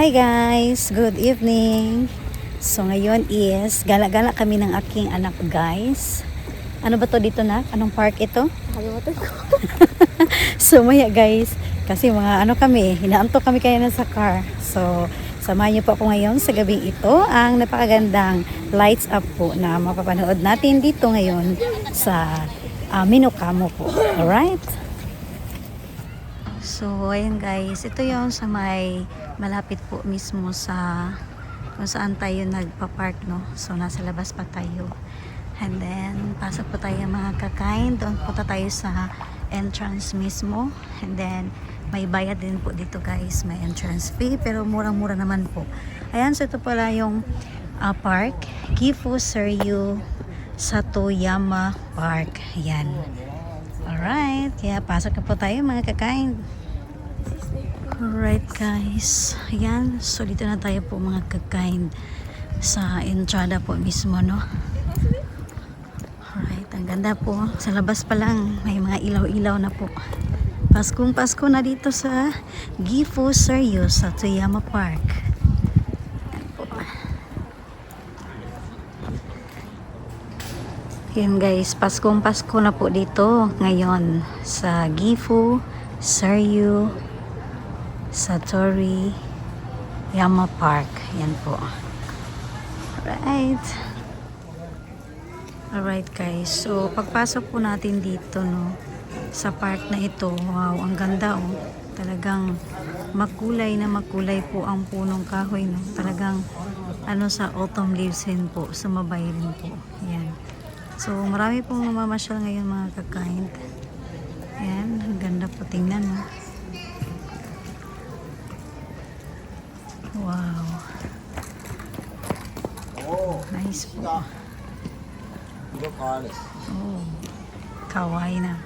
Hi guys! Good evening! So ngayon is gala-gala kami ng aking anak guys. Ano ba to dito na? Anong park ito? Nakalimutan ko. So maya guys, kasi mga ano kami, hinaantok kami kaya na sa car. So samahan niyo po ako ngayon sa gabing ito ang napakagandang lights up po na mapapanood natin dito ngayon sa uh, Minocamo po. Alright? So, ayan guys, ito yung sa may malapit po mismo sa kung saan tayo nagpa-park, no? So, nasa labas pa tayo. And then, pasok po tayo mga kakain. Doon punta tayo sa entrance mismo. And then, may bayad din po dito guys. May entrance fee, pero murang-mura naman po. Ayan, so ito pala yung ah, park. Gifu Seryu Satoyama Park. Ayan. Alright, kaya pasok po tayo mga kakain. Alright guys, ayan, so dito na tayo po mga kakain sa entrada po mismo, no? Alright, ang ganda po. Sa labas pa lang, may mga ilaw-ilaw na po. Paskong Pasko na dito sa Gifu Seryo sa Toyama Park. Ayan guys, Paskong Pasko na po dito ngayon sa Gifu, Seryu, Satori, Yama Park. Yan po. Alright. Alright guys, so pagpasok po natin dito no, sa park na ito, wow, ang ganda oh. Talagang makulay na makulay po ang punong kahoy no. Talagang ano sa autumn leaves rin po, sumabay rin po. Yan. So marami pong mamamasyal ngayon mga kakain. Yan, ang ganda po tingnan no. Nice po. Oh, kawaii na.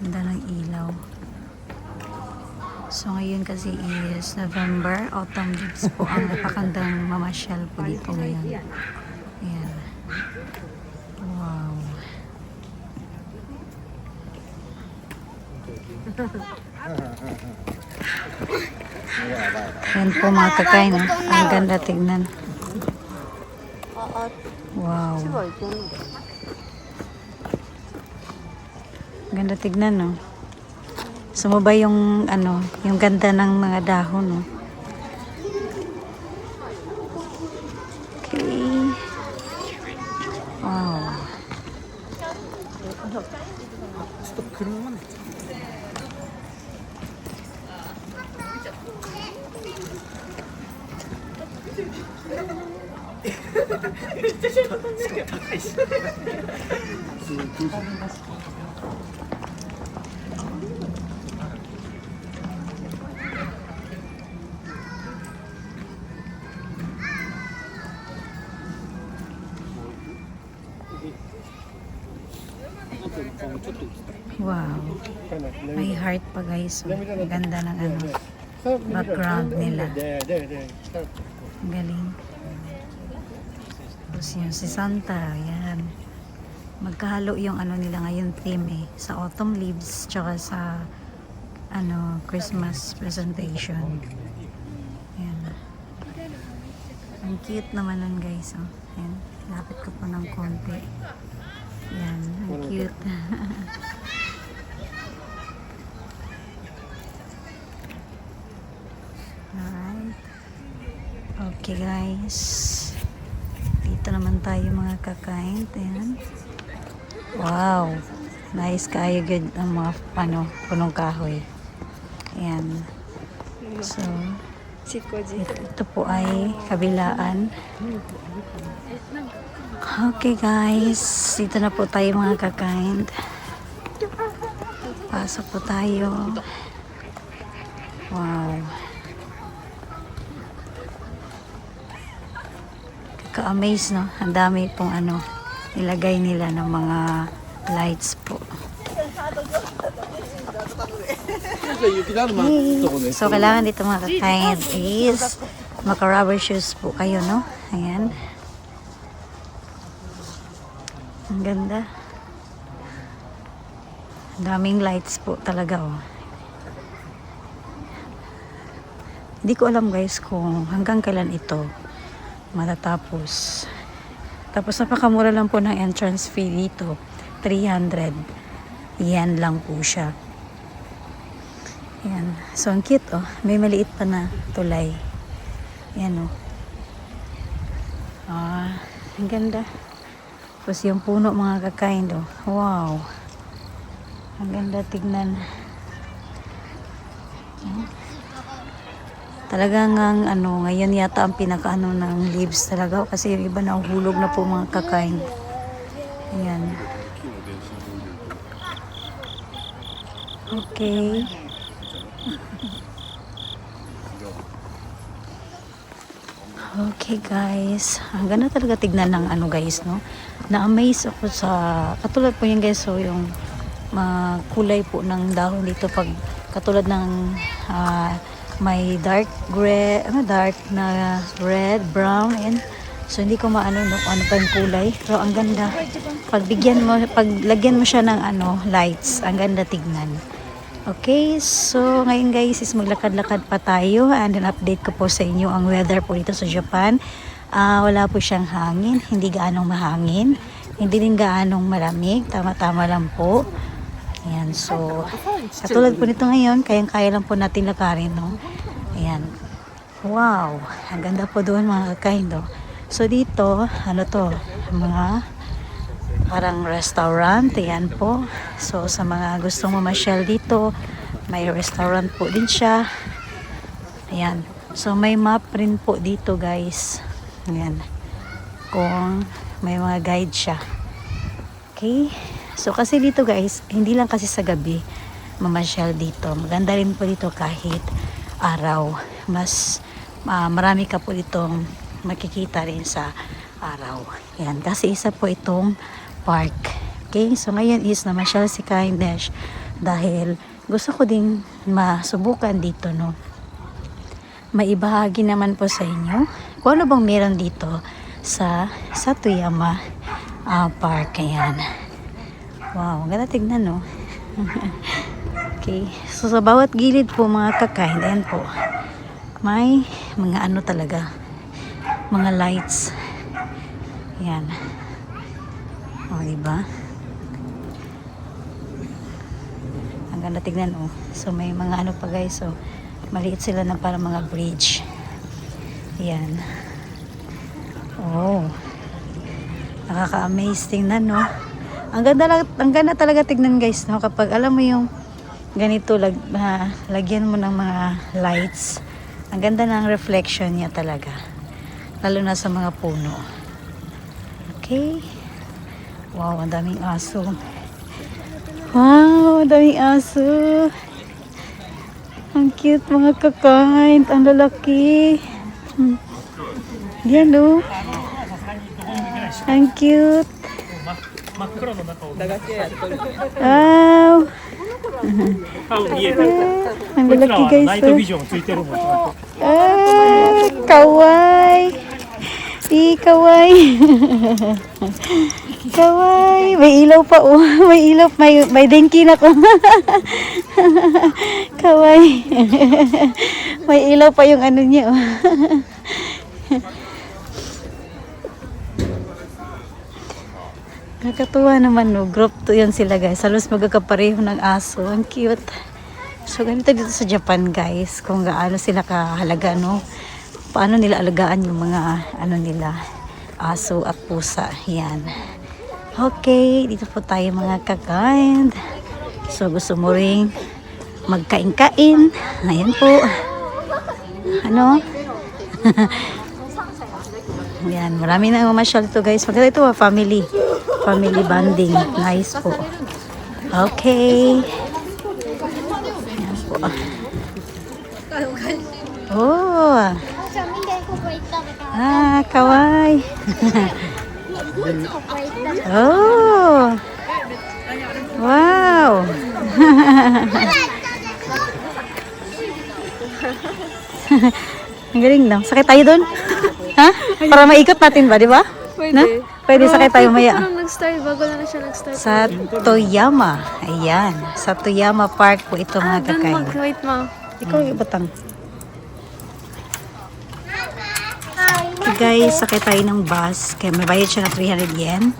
Ganda ng ilaw. So ngayon kasi is November, autumn leaves po ang napakandang mamasyal po dito ngayon. Ayan. Wow. Yan po mga kakain. ah. Ang ganda tignan. Wow. Ganda tignan, no? Sumubay yung, ano, yung ganda ng mga dahon, no? Wow. May heart pa, guys. oh. Ganda ng ano. Background nila. Galing. Tapos yun, si Santa, yan. Magkahalo yung ano nila ngayon theme eh. Sa autumn leaves, tsaka sa ano, Christmas presentation. Yan. Ang cute naman nun guys. Oh. Yan. Lapit ko po ng konti. Yan. Ang cute. Alright. Okay guys. Dito naman tayo mga kakain. Ayan. Wow. Nice kayo good ang mga ano, punong kahoy. Ayan. So, ito, ito po ay kabilaan. Okay guys. Dito na po tayo mga kakain. Pasok po tayo. Wow. Ka-amaze no? Ang dami pong ano, nilagay nila ng mga lights po. So, kailangan dito mga kakain is maka-rubber shoes po kayo, no? Ayan. Ang ganda. Ang Daming lights po talaga, oh. Hindi ko alam guys kung hanggang kailan ito matatapos. Tapos napakamura lang po ng entrance fee dito. 300 yen lang po siya. Yan. So, ang cute, oh. May maliit pa na tulay. Yan, oh. Ah, ang ganda. Tapos yung puno, mga kakain, oh. Wow. Ang ganda tignan. Hmm. Talagang ang ano, ngayon yata ang pinakaano ng leaves talaga kasi yung iba na hulog na po mga kakain. Ayan. Okay. Okay guys, ang ganda talaga tignan ng ano guys no. Na-amaze ako sa katulad po yung guys so yung mga kulay po ng dahon dito pag katulad ng ah, may dark gray, ano dark na red, brown and so hindi ko maano no ano pa yung kulay pero ang ganda pagbigyan mo paglagyan mo siya ng ano lights ang ganda tignan Okay, so ngayon guys is maglakad-lakad pa tayo and then update ko po sa inyo ang weather po dito sa Japan. Ah, wala po siyang hangin, hindi gaanong mahangin, hindi rin gaanong malamig, tama-tama lang po. Ayan, so katulad po nito ngayon, kayang-kaya lang po natin lakarin, no? Ayan. Wow, ang ganda po doon mga kakain, no? So dito, ano to, mga parang restaurant, ayan po. So, sa mga gustong mamasyal dito, may restaurant po din siya. Ayan. So, may map rin po dito, guys. Ayan. Kung may mga guide siya. Okay? So, kasi dito, guys, hindi lang kasi sa gabi mamasyal dito. Maganda rin po dito kahit araw. Mas ah, marami ka po ditong makikita rin sa araw. Yan. Kasi isa po itong park. Okay? So, ngayon is namasyal si Kindness dahil gusto ko ding masubukan dito, no? Maibahagi naman po sa inyo kung ano bang meron dito sa Satuyama ah, Park. Ayan. Wow, ang ganda tignan, no? okay. So, sa bawat gilid po, mga kakain, ayan po, may mga ano talaga, mga lights. Ayan. O, diba? Ang ganda tignan, oh. So, may mga ano pa, guys. So, maliit sila na para mga bridge. Ayan. Oh. Nakaka-amaze tingnan, no? Ang ganda, ang ganda talaga tignan, guys, no? Kapag alam mo yung ganito, lag, ah, lagyan mo ng mga lights. Ang ganda ng reflection niya talaga. Lalo na sa mga puno. Okay. Wow, ang daming aso. Wow, ang daming aso. Ang cute mga kakain. Ang lalaki. Hmm. Yan o. Ang cute. Wow. 顔見える。 Ang こちら lalaki は guys. ナイト oh. ビジョンついてるもん。 Ah, kaway. I kaway. kaway. May ilaw pa oh. May ilaw. May, may denki na ko. kaway. may ilaw pa yung ano niya oh. Nakatuwa naman no. Group to yun sila guys. Halos magkakapareho ng aso. Ang cute. So, ganito dito sa Japan, guys. Kung gaano sila kahalaga, no? Paano nila alagaan yung mga, ano nila, aso at pusa. Yan. Okay, dito po tayo mga kakain. So, gusto mo ring magkain-kain. Ayan po. Ano? Yan, marami na mamasyal to guys. Maganda ito, ah, family. Family bonding. Nice po. Okay. Oh. Ah, kawaii. oh. Wow. Ang galing no? Sakay tayo doon? ha? Para maikot natin ba, di ba? Pwede. Na? Pwede sakay tayo maya. Pero nag-start, bago lang na siya nag-start. Sa Toyama. Ayan. Sa Toyama Park po ito ah, mga ah, kakay. Ah, wait ma. Ikaw yung batang. Okay guys, sakay tayo ng bus. Kaya may bayad siya na 300 yen.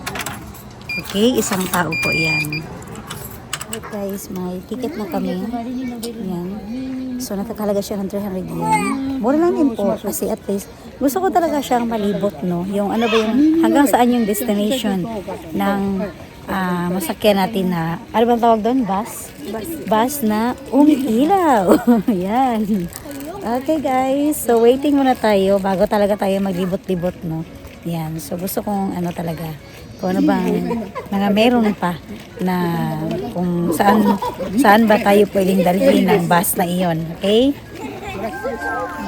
Okay, isang tao po yan. Guys, may ticket na kami. Yan. So nakakalaga siya ng 300 yen. Mura lang din po kasi at least gusto ko talaga siyang malibot no. Yung ano ba yung hanggang saan yung destination ng ah, masakyan natin na ano bang tawag doon? Bus? Bus, na umiilaw. Yan. Okay guys, so waiting muna tayo bago talaga tayo maglibot-libot no. Yan. So gusto kong ano talaga kung ano bang mga meron pa na kung saan saan ba tayo pwedeng dalhin ng bus na iyon. Okay?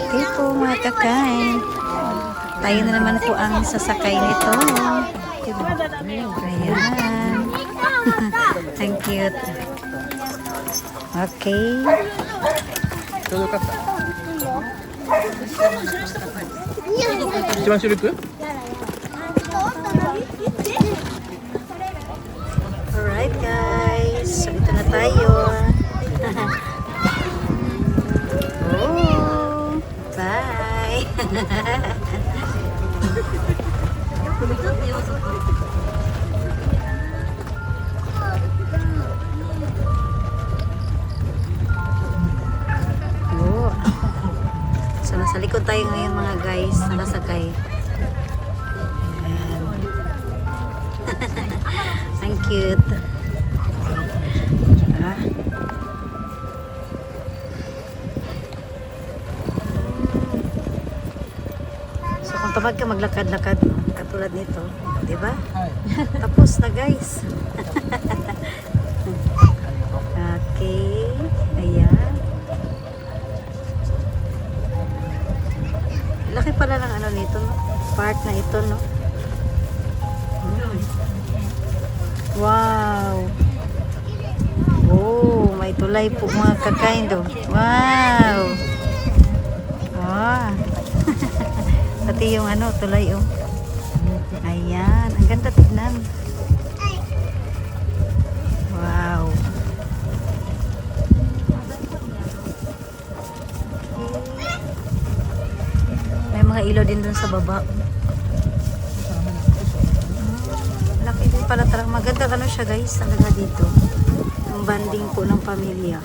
Okay po mga kakay. Tayo na naman po ang sasakay nito. Ayan. Thank you. Okay. Tulog ka. Sulit ko? So ito na tayo. oh, bye. oh. So nasa likod tayo ngayon mga guys, nakasakay. Ang cute. Tamad ka maglakad-lakad, katulad nito, di ba? Tapos na guys. okay. Ayan. Laki pala ng ano nito, no? Part na ito, no? Wow! Oh, may tulay po mga kakain do. Wow! Wow! Pati yung ano, tulay oh. Ayan, ang ganda tignan. Wow! May mga ilaw din dun sa baba. Laki din pala talaga. Maganda ano siya guys talaga dito. Yung banding po ng pamilya.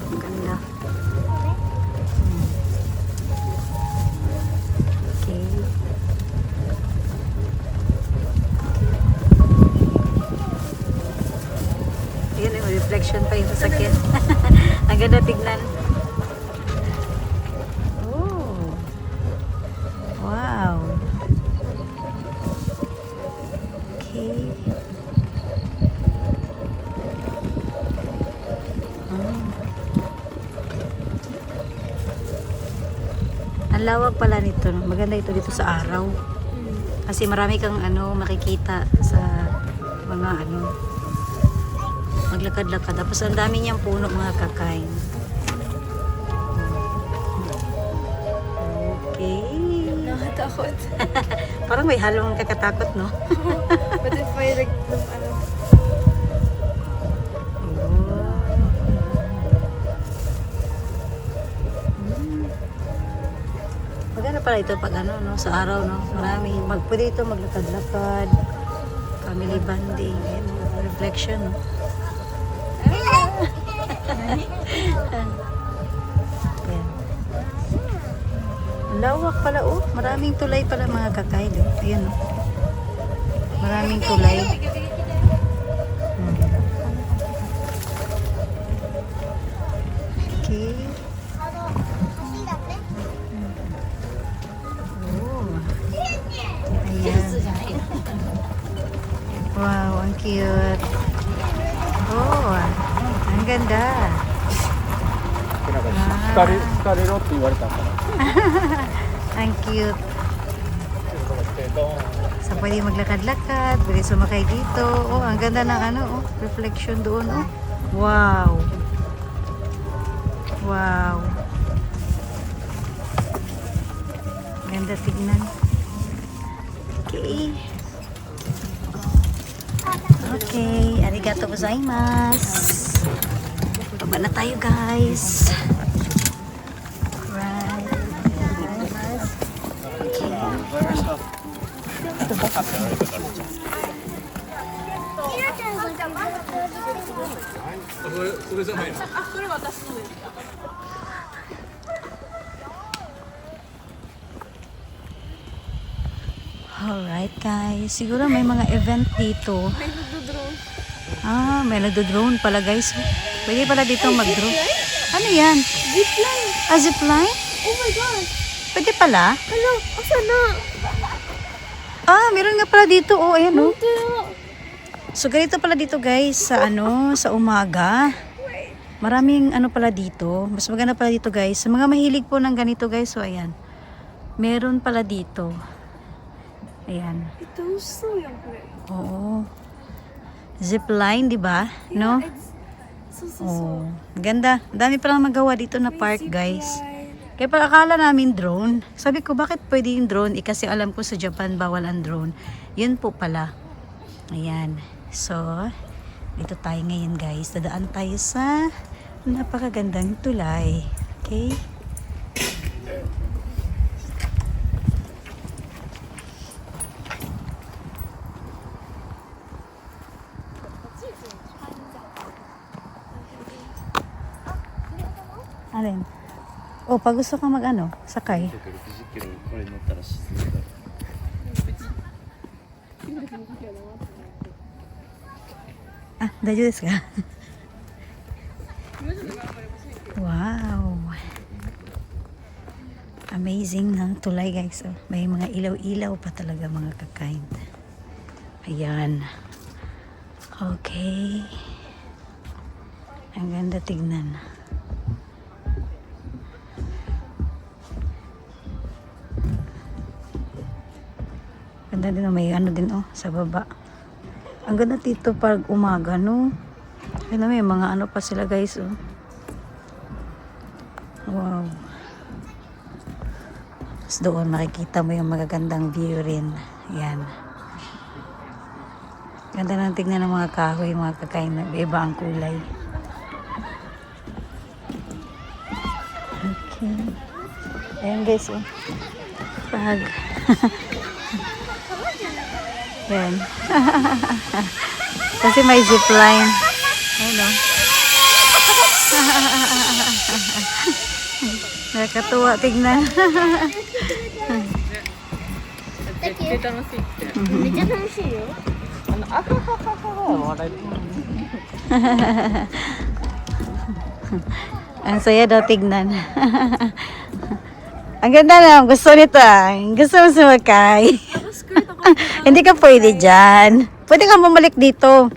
Reflection pa yung sasakyan. Ang ganda tignan. Oh. Wow. Okay. Mm. Ang lawak pala nito. Maganda ito dito sa araw. Kasi marami kang ano makikita sa mga ano maglakad-lakad. Tapos ang dami niyang puno mga kakain. Okay. Nakatakot. Parang may halong kakatakot, no? But if I like, ano, Maganda pala ito pag ano, no, sa araw, no? Marami. Mag, pwede ito maglakad-lakad. Family bonding. Ayan, no? reflection, no? Ayan. Lawak pala, oh. Maraming tulay pala mga kakain, oh. Ayan, no? Maraming tulay. Hmm. Okay. Oh. Ayan. Wow, ang cute Oh, ang ganda. なんか疲れ疲れろって言われたから。 Ang cute. So, pwede maglakad-lakad, pwede sumakay dito. Oh, ang ganda ng ano, oh, reflection doon, oh. Wow. Wow. Ganda tignan. Okay. Okay, arigato gozaimasu. Baba na tayo, guys. Right. Okay. Alright guys, siguro may mga event dito. May nagdo-drone. Ah, may nagdo-drone pala guys. Pwede pala dito mag-drone. Ano yan? Zipline. Ah, zipline? Oh my gosh. Pwede pala? Hello, asa na? Ah, meron nga pala dito. Oh, ayan oh. Ito. So ganito pala dito guys sa ano, sa umaga. Maraming ano pala dito. Mas maganda pala dito guys. Sa mga mahilig po ng ganito guys, so ayan. Meron pala dito. Ayan. Ito, so yung Oo. Zipline, di ba? No? It's. Oh, ganda. Ang Dami palang magawa dito na park, guys. Kaya pala akala namin drone. Sabi ko, bakit pwede yung drone? Eh, kasi alam ko sa Japan, bawal ang drone. Yun po pala. Ayan. So, dito tayo ngayon, guys. Dadaan tayo sa napakagandang tulay. Okay? rin. O, pag gusto ka mag ano, sakay. Ah, dayo desu ka? wow. Amazing ng tulay guys. Oh, may mga ilaw-ilaw pa talaga mga kakain. Ayan. Okay. Ang ganda tignan. Ganda din oh, may ano din oh sa baba. Ang ganda dito pag umaga, no? Mo, may mga ano pa sila, guys, oh. Wow. Tapos doon, makikita mo yung magagandang view rin. Yan. Ganda ng tignan ng mga kahoy, mga kakain iba ang kulay. Okay. Ayan, guys, oh. Pag... Yan. Kasi may zipline. Ayun oh. o. Nakatuwa, tignan. Thank you. Medyo siya. Ano? Ah, ha, ha, ha, ha. Ang saya daw tignan. Ang ganda na. Gusto nito ah. Gusto mo sumakay. Hindi ka pwede dyan. Pwede ka bumalik dito.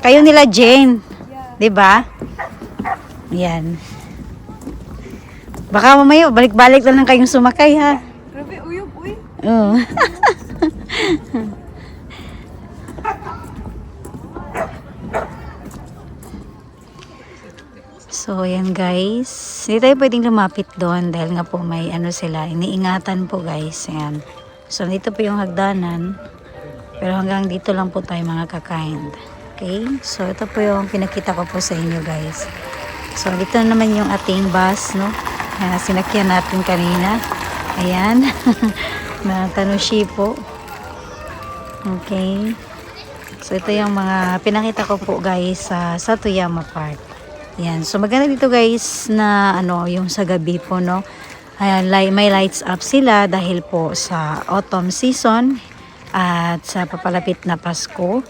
Kayo nila Jane. 'Di ba? Yan. Baka mamaya balik-balik lang kayong sumakay ha. Grabe, uyog, uy. Oo. so, yan guys. Hindi tayo pwedeng lumapit doon dahil nga po may ano sila. Iniingatan po guys. Yan. So, dito po yung hagdanan. Pero hanggang dito lang po tayo mga kakain. Okay? So, ito po yung pinakita ko po sa inyo guys. So, dito naman yung ating bus, no? Uh, sinakyan natin kanina. Ayan. na Tanushi po. Okay. So, ito yung mga pinakita ko po guys sa Satoyama Park. Ayan. So, maganda dito guys na ano, yung sa gabi po, no? Ayan, may lights up sila dahil po sa autumn season at sa papalapit na Pasko.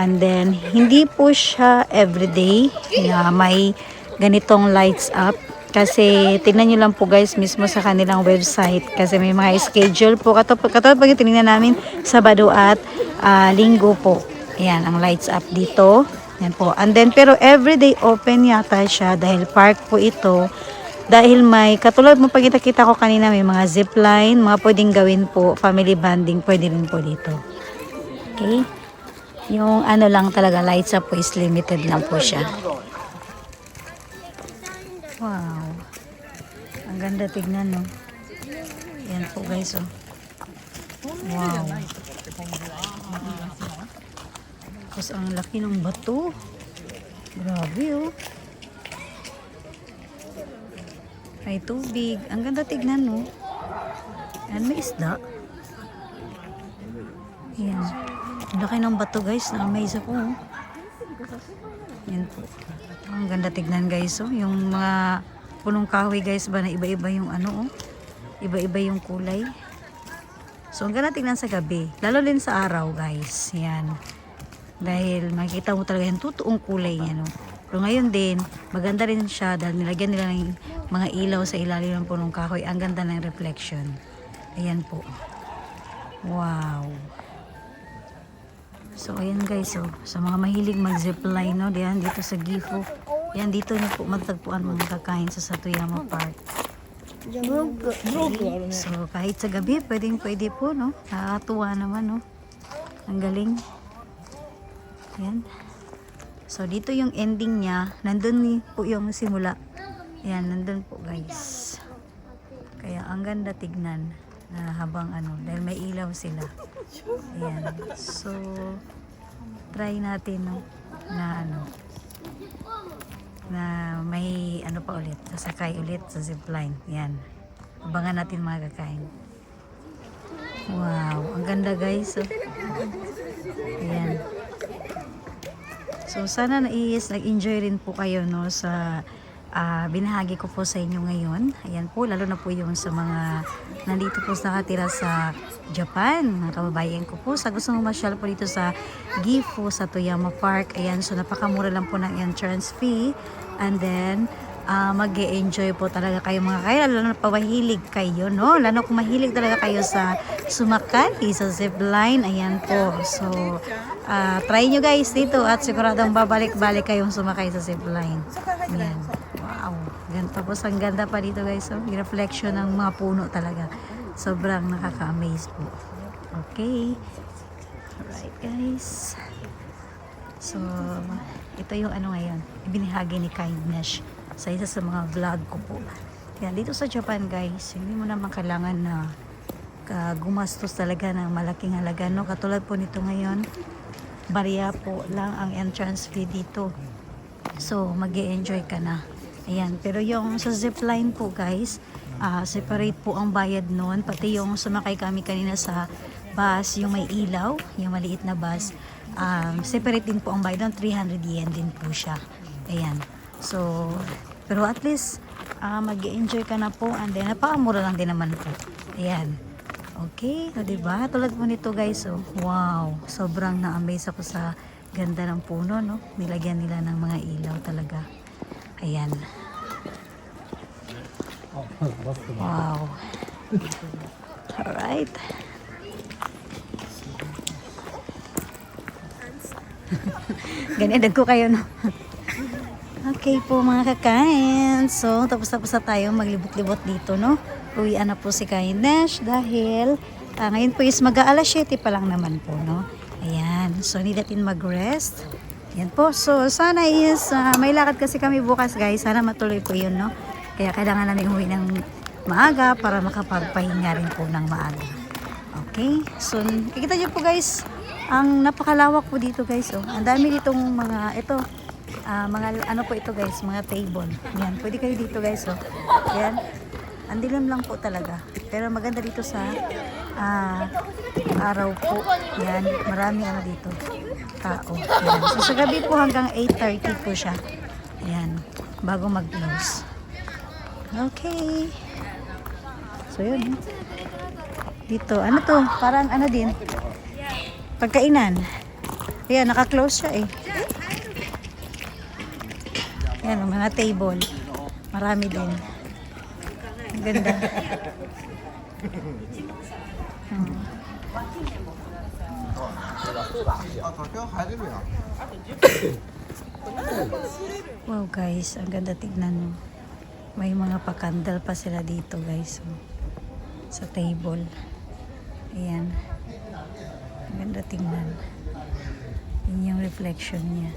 And then, hindi po siya everyday na may ganitong lights up. Kasi, tingnan nyo lang po guys mismo sa kanilang website. Kasi may mga schedule po. Katulad, pag tinignan namin, Sabado at ah, Linggo po. Ayan, ang lights up dito. Yan po. And then, pero everyday open yata siya dahil park po ito. Dahil may, katulad mo pag kita ko kanina, may mga zipline, mga pwedeng gawin po, family bonding, pwede rin po dito. Okay? Yung ano lang talaga, lights up po is limited lang po siya. Wow. Ang ganda tignan, no? Yan po guys, oh. Wow. Tapos ang laki ng bato. Grabe, oh. May tubig. Ang ganda tignan, no? Yan, may isda. Ayan. Laki ng bato guys. Na-amaze ako. Oh. Yan po. Ang ganda tignan guys. Oh. Yung mga punong kahoy guys ba na iba-iba yung ano oh. Iba-iba yung kulay. So ang ganda tignan sa gabi. Lalo din sa araw guys. Yan. Dahil makikita mo talaga yung totoong kulay niya. No? Pero ngayon din, maganda rin siya dahil nilagyan nila ng mga ilaw sa ilalim ng punong kahoy. Ang ganda ng reflection. Ayan po. Wow. So, ayan guys, oh. Sa mga mahilig mag-zipline, no? Diyan, dito sa Gifu. Yan, dito niyo po matagpuan mga kakain sa Satoyama Park. So, kahit sa gabi, pwedeng pwede po, no? Nakakatuwa naman, no? Ang galing. Ayan. So, dito yung ending niya. Nandun po yung simula. Ayan, nandun po, guys. Kaya, ang ganda tignan na habang ano, dahil may ilaw sila. Ayan. So, try natin, no? Na ano, na may ano pa ulit, sasakay ulit sa zipline. Yan. Abangan natin mga kakain. Wow, ang ganda guys. Oh. Ayan. So sana nais nag-enjoy rin po kayo no sa ah, binahagi ko po sa inyo ngayon. Ayan po, lalo na po yung sa mga nandito po sa nakatira sa Japan, mga kababayan ko po. Sa gusto mo masyal po dito sa Gifu, sa Toyama Park. Ayan, so napakamura lang po ng entrance fee. And then, ah mag enjoy po talaga kayo mga kaya lalo na pa mahilig kayo no? Lalo kung mahilig talaga kayo sa sumakali sa zipline. Ayan po. So ah, try nyo guys dito at siguradong babalik-balik kayong sumakay sa zipline. Ayan. Wow. Ganito tapos ang ganda pa dito guys. So, reflection ng mga puno talaga. Sobrang nakaka-amaze po. Okay. Alright guys. So, ito yung ano ngayon, ibinahagi ni Kindness sa isa sa mga vlog ko po. Yan, dito sa Japan guys, hindi mo naman kailangan na ka gumastos talaga ng malaking halaga. No? Katulad po nito ngayon, barya po lang ang entrance fee dito. So, mag enjoy ka na. Ayan, pero yung sa zipline po guys, ah, separate po ang bayad noon. Pati yung sumakay kami kanina sa bus, yung may ilaw, yung maliit na bus, um, separate din po ang bayad doon. 300 yen din po siya. Ayan. So, pero at least, ah, mag enjoy ka na po. And then, napakamura lang din naman po. Ayan. Okay, o diba? Tulad po nito guys, oh. Wow, sobrang na-amaze ako sa ganda ng puno, no? Nilagyan nila ng mga ilaw talaga. Ayan. Wow. Alright. Ganyan ko kayo, no? Okay po mga kakain. So, tapos-tapos na tayo maglibot-libot dito, no? Uwian na po si Kindness dahil ah, ngayon po is mag-aalas 7 pa lang naman po, no? Ayan. So, need natin mag-rest. Yan po. So, sana is ah, may lakad kasi kami bukas, guys. Sana matuloy po yun, no? Kaya kailangan namin umuwi ng maaga para makapagpahinga rin po ng maaga. Okay? So, kikita niyo po, guys, ang napakalawak po dito, guys. Oh. Ang dami ditong mga, ito, Ah, mga ano po ito guys, mga table. Yan, pwede kayo dito guys, oh. Yan. Ang dilim lang po talaga. Pero maganda dito sa ah, araw po. Yan, marami ano dito. Tao. Yan. So sa gabi po hanggang 8.30 po siya. Yan, bago mag-close. Okay. So yun. Dito, ano to? Parang ano din. Pagkainan. Yan, naka-close siya eh. Yan, mga table. Marami din. Ang ganda. Wow guys, ang ganda tignan mo. May mga pakandal pa sila dito guys. oh. Sa table. Ayan. Ang ganda tignan. Yun yung reflection niya.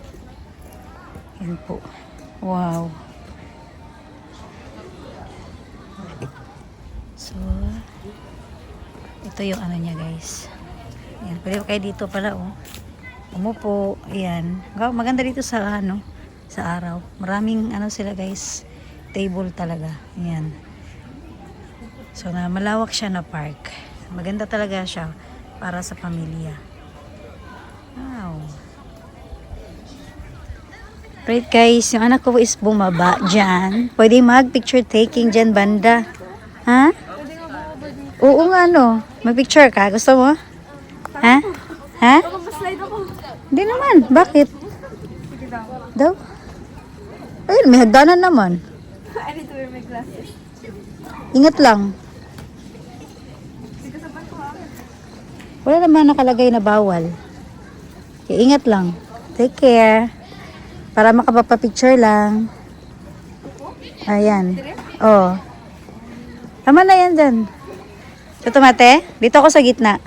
Yan po. Wow. So, ito yung ano niya guys. Yan, pwede kayo dito pala oh. Umupo, ayan. Ga- Maganda dito sa ano, sa araw. Maraming ano sila guys, table talaga. Ayan. So, na malawak siya na park. Maganda talaga siya para sa pamilya. Right guys, yung anak ko is bumaba dyan. Pwede mag picture taking dyan banda. Ha? Oo nga no. Mag-picture ka? Gusto mo? Ha? Ha? Hindi naman. Bakit? Daw? Ayun, may hagdanan naman. I need to wear my glasses. Ingat lang. Wala naman nakalagay na bawal. Kaya ingat lang. Take care. Para makapapapicture lang. Ayan. Oh. Tama na yan dyan. Ito mate. Dito ako sa gitna.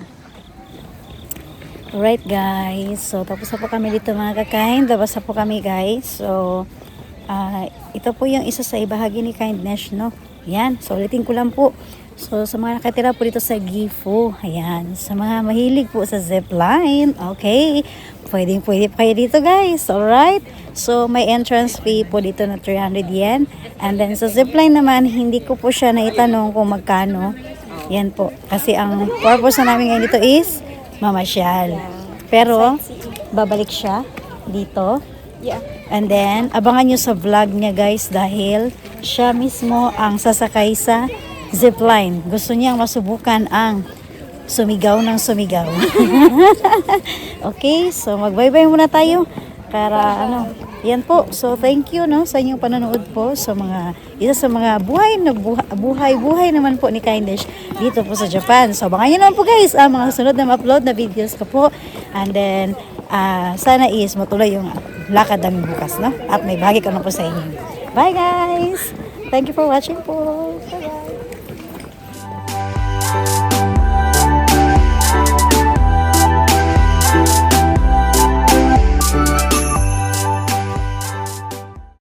Alright guys. So tapos na po kami dito mga kakain. Labas na po kami guys. So ah, ito po yung isa sa ibahagi ni Kindness no. Yan. So ulitin ko lang po. So sa mga nakatira po dito sa Gifu. Ayan. Sa mga mahilig po sa zipline. Okay. Pwedeng pwede pa kayo dito guys. Alright. So may entrance fee po dito na 300 yen. And then sa zipline naman, hindi ko po siya naitanong kung magkano. Yan po. Kasi ang purpose na namin ngayon dito is mamasyal. Pero, babalik siya dito. Yeah. And then, abangan nyo sa vlog niya guys dahil siya mismo ang sasakay sa zipline. Gusto niyang masubukan ang sumigaw ng sumigaw. okay, so mag-bye-bye muna tayo para ano, yan po. So thank you no sa inyong panonood po sa mga isa sa mga buhay na buha- buhay-buhay naman po ni Kindness dito po sa Japan. So abangan niyo naman po guys ang mga sunod na upload na videos ko po. And then ah, sana is matuloy yung lakad namin bukas no. At may bahagi ko na po sa inyo. Bye guys. Thank you for watching po.